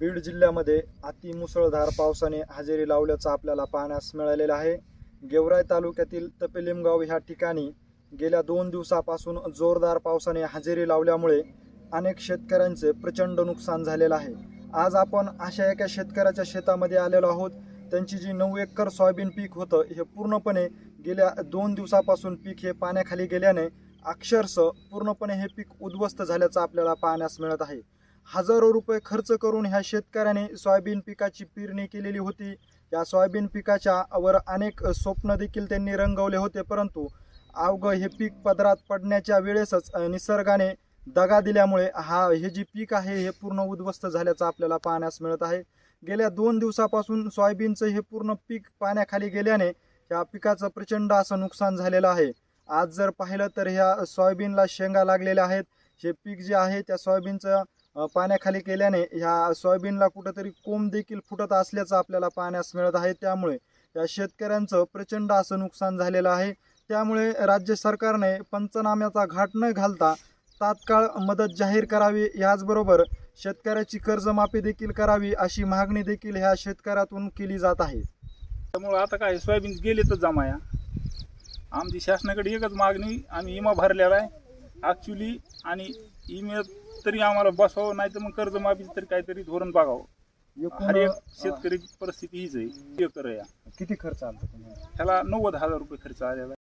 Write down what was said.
बीड जिल्ह्यामध्ये अति मुसळधार पावसाने हजेरी लावल्याचं आपल्याला पाहण्यास मिळालेलं आहे. गेवराई तालुक्यातील तपेलिमगाव ह्या ठिकाणी गेल्या दोन दिवसापासून जोरदार पावसाने हजेरी लावल्यामुळे अनेक शेतकऱ्यांचे प्रचंड नुकसान झालेलं आहे. आज आपण अशा एका शेतकऱ्याच्या शेतामध्ये आलेलो आहोत. त्यांची जी नऊ एकर सोयाबीन पीक होतं हे पूर्णपणे गेल्या दोन दिवसापासून पीक हे पाण्याखाली गेल्याने अक्षरशः पूर्णपणे हे पीक उद्ध्वस्त झाल्याचं आपल्याला पाहण्यास मिळत आहे. हजारो रुपये खर्च करून ह्या शेतकऱ्याने सोयाबीन पिकाची पेरणी केलेली होती. या सोयाबीन पिकाच्या वर अनेक स्वप्न देखील त्यांनी रंगवले होते परंतु अवघं हे पीक पदरात पडण्याच्या वेळेसच निसर्गाने दगा दिल्यामुळे हा हे जे पीक आहे हे पूर्ण उद्ध्वस्त झाल्याचं आपल्याला पाहण्यास मिळत आहे. गेल्या दोन दिवसापासून सोयाबीनचं हे पूर्ण पीक पाण्याखाली गेल्याने या पिकाचं प्रचंड असं नुकसान झालेलं आहे. आज जर पाहिलं तर ह्या सोयाबीनला शेंगा लागलेल्या आहेत. हे पीक जे आहे त्या सोयाबीनचं पाण्याखाली केल्याने ह्या सोयाबीनला कुठंतरी कोंब देखील फुटत असल्याचं आपल्याला पाहण्यास मिळत आहे. त्यामुळे या शेतकऱ्यांचं प्रचंड असं नुकसान झालेलं आहे. त्यामुळे राज्य सरकारने पंचनाम्याचा घाट न घालता तात्काळ मदत जाहीर करावी. याचबरोबर शेतकऱ्याची कर्जमाफी देखील करावी अशी मागणी देखील ह्या शेतकऱ्यातून केली जात आहे. त्यामुळं आता काय सोयाबीन गेले तर जमाया आमची शासनाकडे एकच मागणी आम्ही इमा भरलेला आहे. ॲक्च्युली आणि इमे तरी आम्हाला बसवावं नाही तर मग कर्जमाफीचं तरी काहीतरी धोरण बघावं. हर एक शेतकऱ्याची परिस्थिती हीच आहे. एकर आहे किती खर्च आला ह्याला नव्वद हजार रुपये खर्च आलेला आहे.